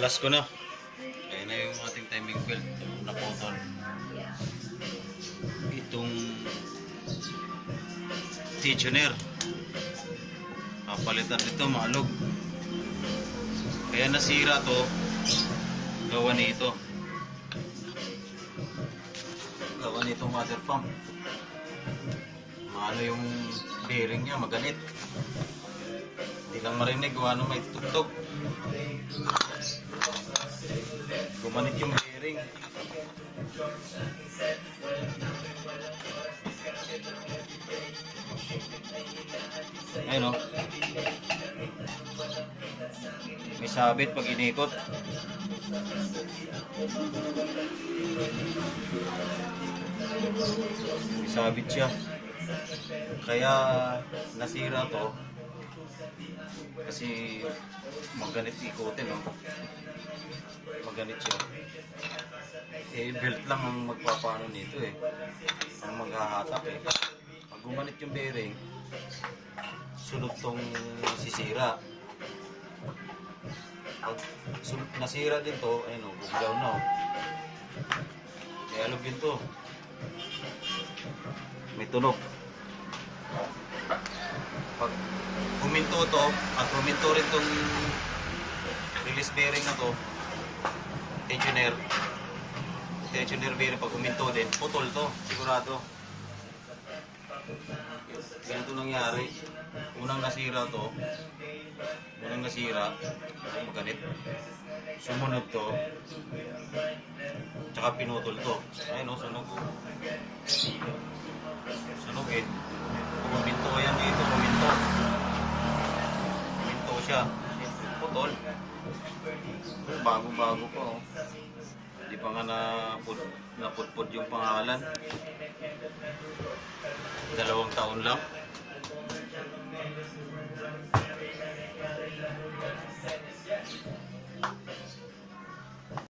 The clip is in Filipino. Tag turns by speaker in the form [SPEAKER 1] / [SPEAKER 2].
[SPEAKER 1] alas ko na. Kaya na yung ating timing belt na naputol. Itong tensioner. Papalitan nito, maalog. Kaya nasira to, gawa nito. Gawa nito mother pump. Maano yung bearing niya, maganit. Lang marinig kung ano may tugtog. Gumanit yung bearing. Ayun o. May sabit pag inikot. May sabit siya. Kaya nasira to. Kasi maganit ikutin, no? Maganit siya. Eh, belt lang ang magpapano nito eh. Ang maghahatak eh. Pag gumanit yung bearing, sunod tong sisira. Pag nasira din to, ayun o, buglaw na o. May alog din to. May tunog. Pag huminto to, at huminto rin tong release bearing na to, tensioner, tensioner bearing, pag huminto din, putol to, sigurado. Ganito nangyari. Unang nasira to, unang nasira, maganit. Sumunod to, tsaka pinutol to. Ayun o, sunog. Sunog Bago-bago pa oh. Hindi pa nga naput, naputput yung pangalan. Dalawang taon lang.